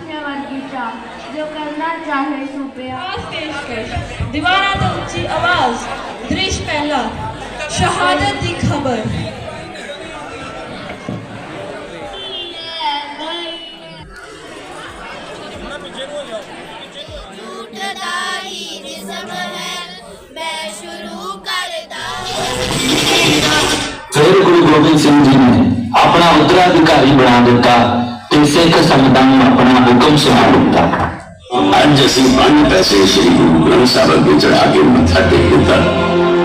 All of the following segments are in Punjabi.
ਹੈ ਰੁਪਿਆ ਆਵਾਜ਼ ਪੇਸ਼ਕਸ਼ ਦੀਵਾਰਾਂ ਤੋਂ ਉੱਚੀ ਆਵਾਜ਼ ਦ੍ਰਿਸ਼ ਪਹਿਲਾ ਸ਼ਹਾਦਤ ਦੀ ਖਬਰ ਟੁੱਟਦਾ ਹੀ ਜਿਸਮ ਹੈ ਮੈਂ ਸ਼ੁਰੂ ਕਰਦਾ ਫਿਰ ਗੁਰੂ ਗੋਬਿੰਦ ਸਿੰਘ ਸਿੱਖ ਸੰਗਤਾਂ ਨੂੰ ਆਪਣਾ ਹੁਕਮ ਸੁਣਾ ਦਿੱਤਾ ਅੱਜ ਅਸੀਂ ਪੰਜ ਪੈਸੇ ਸ੍ਰੀ ਗੁਰੂ ਗ੍ਰੰਥ ਸਾਹਿਬ ਅੱਗੇ ਚੜਾ ਕੇ ਮੱਥਾ ਟੇਕ ਦਿੱਤਾ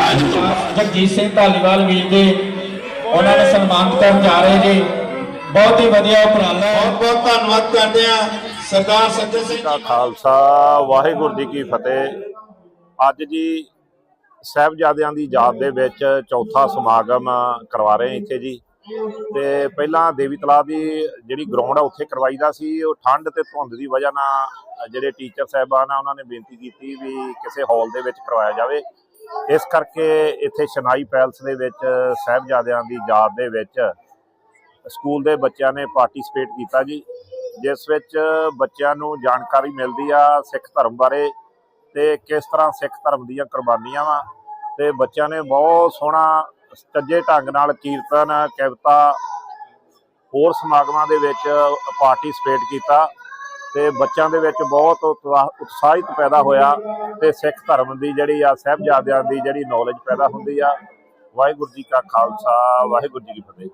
ਅੱਜ ਤੋਂ ਬਾਅਦ ਜਗਜੀਤ ਸਿੰਘ ਧਾਲੀਵਾਲ ਵੀਰ ਜੀ ਉਹਨਾਂ ਨੇ ਸਨਮਾਨਿਤ ਕਰਨ ਜਾ ਰਹੇ ਜੀ ਬਹੁਤ ਹੀ ਵਧੀਆ ਉਪਰਾਲਾ ਹੈ ਬਹੁਤ ਬਹੁਤ ਧੰਨਵਾਦ ਕਰਦੇ ਆ ਸਰਦਾਰ ਸੱਜਣ ਸਿੰਘ ਦਾ ਖਾਲਸਾ ਵਾਹਿਗੁਰੂ ਜੀ ਕੀ ਫਤਿਹ ਅੱਜ ਜੀ ਸਾਹਿਬਜ਼ਾਦਿਆਂ ਦੀ ਯਾਦ ਦੇ ਵਿੱਚ ਚੌਥਾ ਸਮਾਗਮ ਕਰਵਾ ਰਹੇ ਇੱਥੇ ਜੀ ਤੇ ਪਹਿਲਾਂ ਦੇਵੀ ਤਲਾਬ ਦੀ ਜਿਹੜੀ ਗਰਾਊਂਡ ਆ ਉੱਥੇ ਕਰਵਾਈਦਾ ਸੀ। ਉਹ ਠੰਡ ਤੇ ਧੁੰਦ ਦੀ ਵਜ੍ਹਾ ਨਾਲ ਜਿਹੜੇ ਟੀਚਰ ਸਾਹਿਬਾਨ ਆ, ਉਹਨਾਂ ਨੇ ਬੇਨਤੀ ਕੀਤੀ ਵੀ ਕਿਸੇ ਹਾਲ ਦੇ ਵਿੱਚ ਕਰਵਾਇਆ ਜਾਵੇ। ਇਸ ਕਰਕੇ ਇੱਥੇ ਸ਼ਨਾਈ ਪੈਲਸ ਦੇ ਵਿੱਚ, ਸਾਹਿਬਜ਼ਾਦਿਆਂ ਦੀ ਯਾਦ ਦੇ ਵਿੱਚ ਸਕੂਲ ਦੇ ਬੱਚਿਆਂ ਨੇ ਪਾਰਟਿਸਿਪੇਟ ਕੀਤਾ ਜੀ। ਜਿਸ ਵਿੱਚ ਬੱਚਿਆਂ ਨੂੰ ਜਾਣਕਾਰੀ ਮਿਲਦੀ ਆ ਸਿੱਖ ਧਰਮ ਬਾਰੇ ਤੇ ਕਿਸ ਤਰ੍ਹਾਂ ਸਿੱਖ ਧਰਮ ਦੀਆਂ ਕੁਰਬਾਨੀਆਂ ਵਾ। ਤੇ ਬੱਚਿਆਂ ਨੇ ਬਹੁਤ ਸੋਹਣਾ ਸੱਜੇ ਢੰਗ ਨਾਲ ਕੀਰਤਨ, ਕਵਿਤਾ, ਹੋਰ ਸਮਾਗਮਾਂ ਦੇ ਵਿੱਚ ਪਾਰਟਿਸਿਪੇਟ ਕੀਤਾ ਤੇ ਬੱਚਿਆਂ ਦੇ ਵਿੱਚ ਬਹੁਤ ਉਤਸ਼ਾਹਿਤ ਪੈਦਾ ਹੋਇਆ ਤੇ ਸਿੱਖ ਧਰਮ ਦੀ ਜਿਹੜੀ ਆ, ਸਾਹਿਬਜ਼ਾਦਿਆਂ ਦੀ ਜਿਹੜੀ ਨੌਲੇਜ ਪੈਦਾ ਹੁੰਦੀ ਆ, ਵਾਹਿਗੁਰੂ ਜੀ ਕਾ ਖਾਲਸਾ, ਵਾਹਿਗੁਰੂ ਜੀ ਕੀ ਫਤਿਹ।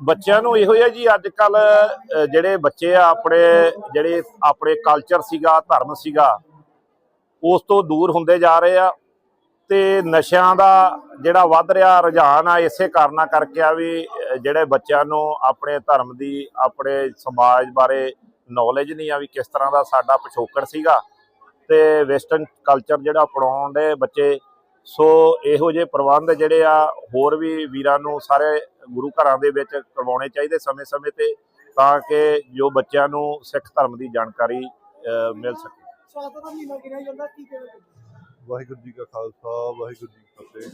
ਬੱਚਿਆਂ ਨੂੰ ਇਹੋ ਹੀ ਹੈ ਜੀ ਅੱਜ ਕੱਲ ਜਿਹੜੇ ਬੱਚੇ ਆ, ਆਪਣੇ ਜਿਹੜੇ ਆਪਣੇ ਕਲਚਰ ਸੀਗਾ, ਧਰਮ ਸੀਗਾ, ਉਸ ਤੋਂ ਦੂਰ ਹੁੰਦੇ ਜਾ ਰਹੇ ਆ। ਤੇ ਨਸ਼ਿਆਂ ਦਾ ਜਿਹੜਾ ਵੱਧ ਰਿਹਾ, ਰੁਝਾਨ ਆ, ਇਸੇ ਕਾਰਨਾ ਕਰਕੇ ਆ ਵੀ ਜਿਹੜੇ ਬੱਚਿਆਂ ਨੂੰ ਆਪਣੇ ਧਰਮ ਦੀ, ਆਪਣੇ ਸਮਾਜ ਬਾਰੇ ਨੌਲੇਜ ਨਹੀਂ ਆ ਵੀ ਕਿਸ ਤਰ੍ਹਾਂ ਦਾ ਸਾਡਾ ਪਿਛੋਕੜ ਸੀਗਾ ਤੇ ਵੈਸਟਰਨ ਕਲਚਰ ਜਿਹੜਾ ਅਪਣਾਉਣ ਦੇ ਬੱਚੇ, ਸੋ ਇਹੋ ਜਿਹੇ ਪ੍ਰਬੰਧ ਜਿਹੜੇ ਆ, ਹੋਰ ਵੀ ਵੀਰਾਂ ਨੂੰ ਸਾਰੇ ਗੁਰੂ ਘਰਾਂ ਦੇ ਵਿੱਚ ਕਰਵਾਉਣੇ ਚਾਹੀਦੇ ਸਮੇਂ-ਸਮੇਂ ਤੇ, ਤਾਂ ਕਿ ਜੋ ਬੱਚਿਆਂ ਨੂੰ ਸਿੱਖ ਧਰਮ ਦੀ ਜਾਣਕਾਰੀ ਮਿਲ ਸਕੇ। ਵਾਹਿਗੁਰੂ ਜੀ ਕਾ ਖਾਲਸਾ, ਵਾਹਿਗੁਰੂ ਜੀ ਕੀ ਫਤਿਹ।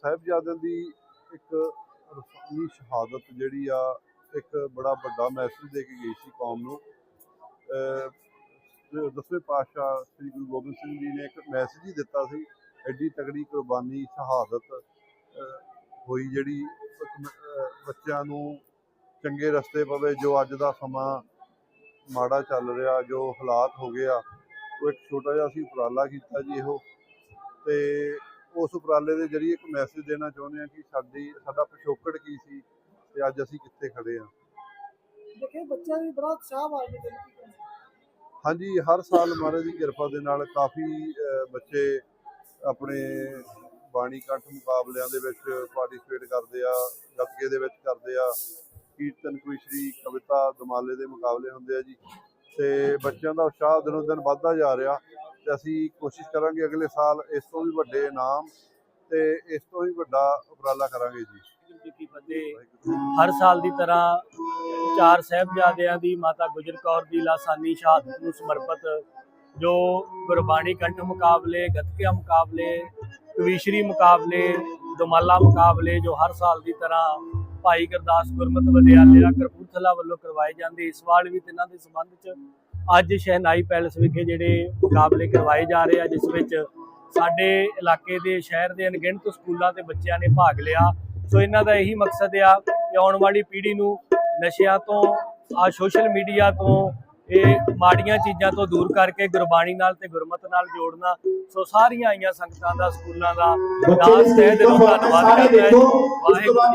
ਸਾਹਿਬਜ਼ਾਦਿਆਂ ਦੀ ਇੱਕ ਰਸਮੀ ਸ਼ਹਾਦਤ ਜਿਹੜੀ ਆ, ਇੱਕ ਬੜਾ ਵੱਡਾ ਮੈਸੇਜ ਦੇ ਕੇ ਗਈ ਸੀ ਕੌਮ ਨੂੰ। ਦਸਵੇਂ ਪਾਤਸ਼ਾਹ ਸ੍ਰੀ ਗੁਰੂ ਗੋਬਿੰਦ ਸਿੰਘ ਜੀ ਨੇ ਇੱਕ ਮੈਸੇਜ ਹੀ ਦਿੱਤਾ ਸੀ, ਐਡੀ ਤਗੜੀ ਕੁਰਬਾਨੀ, ਸ਼ਹਾਦਤ ਹੋਈ ਜਿਹੜੀ ਬੱਚਿਆਂ ਨੂੰ ਚੰਗੇ ਰਸਤੇ ਪਵੇ, ਜੋ ਅੱਜ ਦਾ ਸਮਾਂ ਮਾੜਾ ਚੱਲ ਰਿਹਾ, ਜੋ ਹਾਲਾਤ ਹੋ ਗਿਆ ਉਹ ਇੱਕ ਛੋਟਾ ਜਿਹਾ ਅਸੀਂ ਉਪਰਾਲਾ ਕੀਤਾ ਜੀ ਇਹੋ ਤੇ ਉਸ ਉਪਰਾਲੇ ਦੇ ਜਰੀਏ ਇੱਕ ਮੈਸੇਜ ਦੇਣਾ ਚਾਹੁੰਦੇ ਆ ਕਿ ਸਾਡੀ ਸਾਡਾ ਪਿਛੋਕੜ ਕੀ ਸੀ ਤੇ ਅੱਜ ਅਸੀਂ ਕਿੱਥੇ ਖੜੇ ਆ ਦੇਖੇ ਬੱਚਿਆਂ ਦੀ ਬੜਾ ਉਤਸ਼ਾਹ ਆ ਗਿਆ ਹਾਂਜੀ ਹਰ ਸਾਲ ਮਹਾਰਾਜ ਦੀ ਕਿਰਪਾ ਦੇ ਨਾਲ ਕਾਫੀ ਬੱਚੇ ਆਪਣੇ ਬਾਣੀ ਕੰਠ ਮੁਕਾਬਲਿਆਂ ਦੇ ਵਿੱਚ ਪਾਰਟਿਸਿਪੇਟ ਕਰਦੇ ਆ ਗੱਤਕੇ ਦੇ ਵਿੱਚ ਕਰਦੇ ਆ ਕੀਰਤਨ ਕੁਇਸ਼ਰੀ ਕਵਿਤਾ ਦਮਾਲੇ ਦੇ ਮੁਕਾਬਲੇ ਹੁੰਦੇ ਆ ਜੀ। ਤੇ ਬੱਚਿਆਂ ਦਾ ਉਤਸ਼ਾਹ ਦਿਨੋਂ ਦਿਨ ਵੱਧਦਾ ਜਾ ਰਿਹਾ ਤੇ ਅਸੀਂ ਕੋਸ਼ਿਸ਼ ਕਰਾਂਗੇ ਅਗਲੇ ਸਾਲ ਇਸ ਤੋਂ ਵੀ ਵੱਡੇ ਇਨਾਮ ਤੇ ਇਸ ਤੋਂ ਵੀ ਵੱਡਾ ਉਪਰਾਲਾ ਕਰਾਂਗੇ ਜੀ। ਹਰ ਸਾਲ ਦੀ ਤਰ੍ਹਾਂ ਚਾਰ ਸਾਹਿਬਜ਼ਾਦਿਆਂ ਦੀ, ਮਾਤਾ ਗੁਜਰ ਕੌਰ ਦੀ, ਲਾਸਾਨੀ ਸ਼ਹਾਦਤ ਨੂੰ ਸਮਰਪਿਤ ਜੋ ਗੁਰਬਾਣੀ ਕੰਠ ਮੁਕਾਬਲੇ, ਗੱਤਕਿਆ ਮੁਕਾਬਲੇ, ਕਵੀਸ਼ਰੀ ਮੁਕਾਬਲੇ, ਦਮਾਲਾ ਮੁਕਾਬਲੇ ਜੋ ਹਰ ਸਾਲ ਦੀ ਤਰ੍ਹਾਂ ਭਾਈ ਗੁਰਦਾਸ ਗੁਰਮਤਿ ਵਿਦਿਆਲਿਆ ਕਰਪੂਰਥਲਾ ਵੱਲੋਂ ਕਰਵਾਏ ਜਾਂਦੇ। ਇਸ ਵਾਰ ਵੀ ਤਿੰਨਾਂ ਦੇ ਸੰਬੰਧ ਚ ਅੱਜ ਸ਼ਹਿਨਾਈ ਪੈਲਸ ਵਿਖੇ ਜਿਹੜੇ ਮੁਕਾਬਲੇ ਕਰਵਾਏ ਜਾ ਰਹੇ ਆ, ਜਿਸ ਵਿੱਚ ਸਾਡੇ ਇਲਾਕੇ ਦੇ ਸ਼ਹਿਰ ਦੇ ਅਣਗਿਣਤ ਸਕੂਲਾਂ ਦੇ ਬੱਚਿਆਂ ਨੇ ਭਾਗ ਲਿਆ। ਸੋ ਇਹਨਾਂ ਦਾ ਇਹੀ ਮਕਸਦ ਆ ਕਿ ਆਉਣ ਵਾਲੀ ਪੀੜ੍ਹੀ ਨੂੰ ਨਸ਼ਿਆਂ ਤੋਂ, ਆ ਸੋਸ਼ਲ ਮੀਡੀਆ ਤੋਂ ਇਹ ਮਾੜੀਆਂ ਚੀਜ਼ਾਂ ਤੋਂ ਦੂਰ ਕਰਕੇ ਗੁਰਬਾਣੀ ਨਾਲ ਤੇ ਗੁਰਮਤ ਨਾਲ ਜੋੜਨਾ। ਸੋ ਸਾਰੀਆਂ ਆਈਆਂ ਸੰਗਤਾਂ ਦਾ ਸਕੂਲਾਂ ਦਾ ਦਾਸ ਤਹਿ ਦਿਲੋਂ ਧੰਨਵਾਦ ਕਰਦਾ ਹੈ। ਵਾਹਿਗੁਰੂ ਜੀ ਕਾ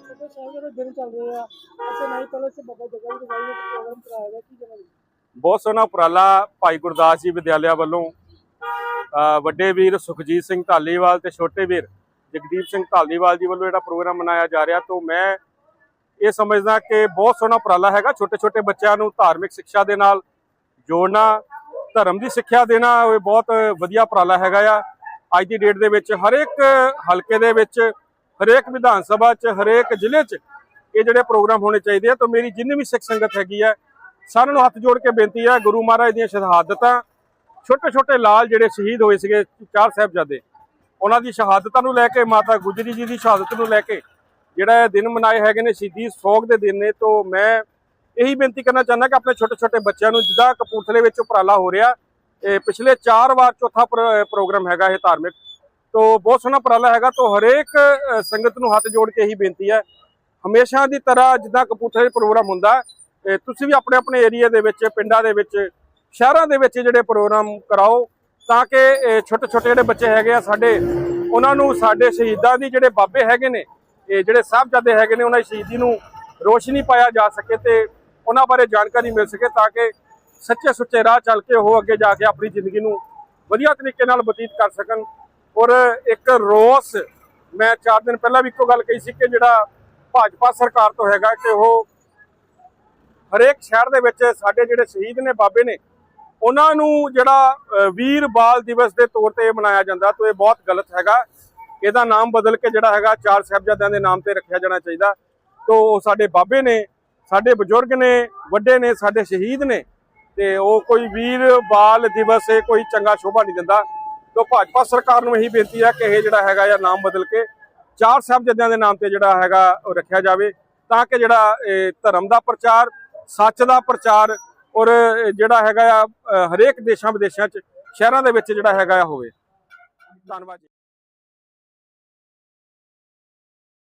ਛੋਟੇ ਸ਼ਹਿਰ ਦੇ ਦਿਨ ਚੱਲ ਰਹੇ ਆ ਅੱਛਾ ਨਹੀਂ ਪਹਿਲੇ ਸੇ ਬਾਬਾ ਜਗ੍ਹਾ ਦੀ ਦਵਾਈ ਦਾ ਪ੍ਰੋਗਰਾਮ ਕਰਾਇਆ ਗਿਆ ਕੀ ਜਗ੍ਹਾ ਬਹੁਤ ਸੋਹਣਾ ਉਪਰਾਲਾ ਭਾਈ ਗੁਰਦਾਸ ਜੀ ਵਿਦਿਆਲਿਆ ਵੱਲੋਂ। ਵੱਡੇ ਵੀਰ ਸੁਖਜੀਤ ਸਿੰਘ ਢਾਲੀਵਾਲ ਤੇ ਛੋਟੇ ਵੀਰ ਜਗਦੀਪ ਸਿੰਘ ਢਾਲੀਵਾਲ ਜੀ ਵੱਲੋਂ ਜਿਹੜਾ ਪ੍ਰੋਗਰਾਮ ਮਨਾਇਆ ਜਾ ਰਿਹਾ ਤੋਂ ਮੈਂ ਇਹ ਸਮਝਦਾ ਕਿ ਬਹੁਤ ਸੋਹਣਾ ਉਪਰਾਲਾ ਹੈਗਾ ਛੋਟੇ ਛੋਟੇ ਬੱਚਿਆਂ ਨੂੰ ਧਾਰਮਿਕ ਸਿੱਖਿਆ ਦੇ ਨਾਲ ਜੋੜਨਾ, ਧਰਮ ਦੀ ਸਿੱਖਿਆ ਦੇਣਾ, ਇਹ ਬਹੁਤ ਵਧੀਆ ਉਪਰਾਲਾ ਹੈਗਾ ਆ। ਅੱਜ ਦੀ ਡੇਟ ਦੇ ਵਿੱਚ ਹਰੇਕ ਹਲਕੇ ਦੇ ਵਿੱਚ, ਹਰੇਕ ਵਿਧਾਨ ਸਭਾ 'ਚ, ਹਰੇਕ ਜ਼ਿਲ੍ਹੇ 'ਚ ਇਹ ਜਿਹੜੇ ਪ੍ਰੋਗਰਾਮ ਹੋਣੇ ਚਾਹੀਦੇ ਆ, ਤਾਂ ਮੇਰੀ ਜਿੰਨੀ ਵੀ ਸਿੱਖ ਸੰਗਤ ਹੈਗੀ ਆ, ਸਾਰਿਆਂ ਨੂੰ ਹੱਥ ਜੋੜ ਕੇ ਬੇਨਤੀ ਆ, ਗੁਰੂ ਮਹਾਰਾਜ ਦੀਆਂ ਸ਼ਹਾਦਤਾਂ ਛੋਟੇ ਛੋਟੇ ਲਾਲ ਜਿਹੜੇ ਸ਼ਹੀਦ ਹੋਏ ਸੀਗੇ ਚਾਰ ਸਾਹਿਬਜ਼ਾਦੇ, ਉਹਨਾਂ ਦੀ ਸ਼ਹਾਦਤਾਂ ਨੂੰ ਲੈ ਕੇ, ਮਾਤਾ ਗੁਜਰੀ ਜੀ ਦੀ ਸ਼ਹਾਦਤ ਨੂੰ ਲੈ ਕੇ ਜਿਹੜਾ ਇਹ ਦਿਨ ਮਨਾਏ ਹੈਗੇ ਨੇ ਸ਼ਹੀਦੀ ਸੋਗ ਦੇ ਦਿਨ ਨੇ, ਤੋਂ ਮੈਂ ਇਹੀ ਬੇਨਤੀ ਕਰਨਾ ਚਾਹੁੰਦਾ ਕਿ ਆਪਣੇ ਛੋਟੇ ਛੋਟੇ ਬੱਚਿਆਂ ਨੂੰ, ਜਿੱਦਾਂ ਕਪੂਰਥਲੇ ਵਿੱਚ ਉਪਰਾਲਾ ਹੋ ਰਿਹਾ, ਇਹ ਪਿਛਲੇ 4 ਵਾਰ ਚੌਥਾ ਪ੍ਰ- ਪ੍ਰੋਗਰਾਮ ਹੈਗਾ ਇਹ ਧਾਰਮਿਕ, ਤੋਂ ਬਹੁਤ ਸੋਹਣਾ ਉਪਰਾਲਾ ਹੈਗਾ, ਤੋਂ ਹਰੇਕ ਸੰਗਤ ਨੂੰ ਹੱਥ ਜੋੜ ਕੇ ਇਹੀ ਬੇਨਤੀ ਹੈ। ਹਮੇਸ਼ਾ ਦੀ ਤਰ੍ਹਾਂ ਜਿੱਦਾਂ ਕਪੂਰਥਲੇ ਪ੍ਰੋਗਰਾਮ ਹੁੰਦਾ ਤੁਸੀਂ ਵੀ ਆਪਣੇ ਆਪਣੇ ਏਰੀਆ ਦੇ ਵਿੱਚ, ਪਿੰਡਾਂ ਦੇ ਵਿੱਚ, ਸ਼ਹਿਰਾਂ ਦੇ ਵਿੱਚ ਜਿਹੜੇ ਪ੍ਰੋਗਰਾਮ ਕਰਾਓ, ਤਾਂ ਕਿ ਛੋਟੇ ਛੋਟੇ ਜਿਹੜੇ ਬੱਚੇ ਹੈਗੇ ਆ ਸਾਡੇ, ਉਹਨਾਂ ਨੂੰ ਸਾਡੇ ਸ਼ਹੀਦਾਂ ਦੀ ਜਿਹੜੇ ਬਾਬੇ ਹੈਗੇ ਨੇ ਇਹ ਜਿਹੜੇ ਸਾਹਿਬਜ਼ਾਦੇ ਹੈਗੇ ਨੇ ਉਹਨਾਂ ਦੀ ਸ਼ਹੀਦੀ ਨੂੰ ਰੋਸ਼ਨੀ ਪਾਇਆ ਜਾ ਸਕੇ ਤੇ ਉਹਨਾਂ ਬਾਰੇ ਜਾਣਕਾਰੀ ਮਿਲ ਸਕੇ ਤਾਂ ਕਿ ਸੱਚੇ ਸੁੱਚੇ ਰਾਹ ਚੱਲ ਕੇ ਉਹ ਅੱਗੇ ਜਾ ਕੇ ਆਪਣੀ ਜ਼ਿੰਦਗੀ ਨੂੰ ਵਧੀਆ ਤਰੀਕੇ ਨਾਲ ਬਤੀਤ ਕਰ ਸਕਣ। ਔਰ ਇੱਕ ਰੋਸ, ਮੈਂ 4 ਦਿਨ ਪਹਿਲਾਂ ਵੀ ਇੱਕੋ ਗੱਲ ਕਹੀ ਸੀ ਕਿ ਜਿਹੜਾ ਭਾਜਪਾ ਸਰਕਾਰ ਤੋਂ ਹੈਗਾ ਕਿ ਉਹ ਹਰੇਕ ਸ਼ਹਿਰ ਦੇ ਵਿੱਚ ਸਾਡੇ ਜਿਹੜੇ ਸ਼ਹੀਦ ਨੇ ਬਾਬੇ ਨੇ, ਉਹਨਾਂ ਨੂੰ ਜਿਹੜਾ ਵੀਰ ਬਾਲ ਦਿਵਸ ਦੇ ਤੌਰ ਤੇ ਮਨਾਇਆ ਜਾਂਦਾ, ਤਾਂ ਇਹ ਬਹੁਤ ਗਲਤ ਹੈਗਾ। ਇਹਦਾ ਨਾਮ ਬਦਲ ਕੇ ਜਿਹੜਾ ਹੈਗਾ ਚਾਰ ਸਾਹਿਬਜ਼ਾਦਿਆਂ ਦੇ ਨਾਮ ਤੇ ਰੱਖਿਆ ਜਾਣਾ ਚਾਹੀਦਾ। ਤੋਂ ਉਹ ਸਾਡੇ ਬਾਬੇ ਨੇ, ਸਾਡੇ ਬਜ਼ੁਰਗ ਨੇ, ਵੱਡੇ ਨੇ, ਸਾਡੇ ਸ਼ਹੀਦ ਨੇ। ਤੇ ਉਹ ਕੋਈ ਵੀਰ, ਬਾਲ, ਦਿਵਸ, ਇਹ ਕੋਈ ਚੰਗਾ ਸ਼ੋਭਾ ਨਹੀਂ ਦਿੰਦਾ। ਤੋਂ ਭਾਜਪਾ ਸਰਕਾਰ ਨੂੰ ਇਹੀ ਬੇਨਤੀ ਹੈ ਕਿ ਇਹ ਜਿਹੜਾ ਹੈਗਾ ਜਾਂ ਨਾਮ ਬਦਲ ਕੇ ਚਾਰ ਸਾਹਿਬਜ਼ਾਦਿਆਂ ਦੇ ਨਾਮ ਤੇ ਜਿਹੜਾ ਹੈਗਾ ਉਹ ਰੱਖਿਆ ਜਾਵੇ ਤਾਂ ਕਿ ਜਿਹੜਾ ਇਹ ਧਰਮ ਦਾ ਪ੍ਰਚਾਰ, ਸੱਚ ਦਾ ਪ੍ਰਚਾਰ ਔਰ ਜਿਹੜਾ ਹੈਗਾ ਆ ਹਰੇਕ ਦੇਸ਼ਾਂ ਵਿਦੇਸ਼ਾਂ 'ਚ, ਸ਼ਹਿਰਾਂ ਦੇ ਵਿੱਚ ਜਿਹੜਾ ਹੈਗਾ ਆ ਹੋਵੇ। ਧੰਨਵਾਦ ਜੀ।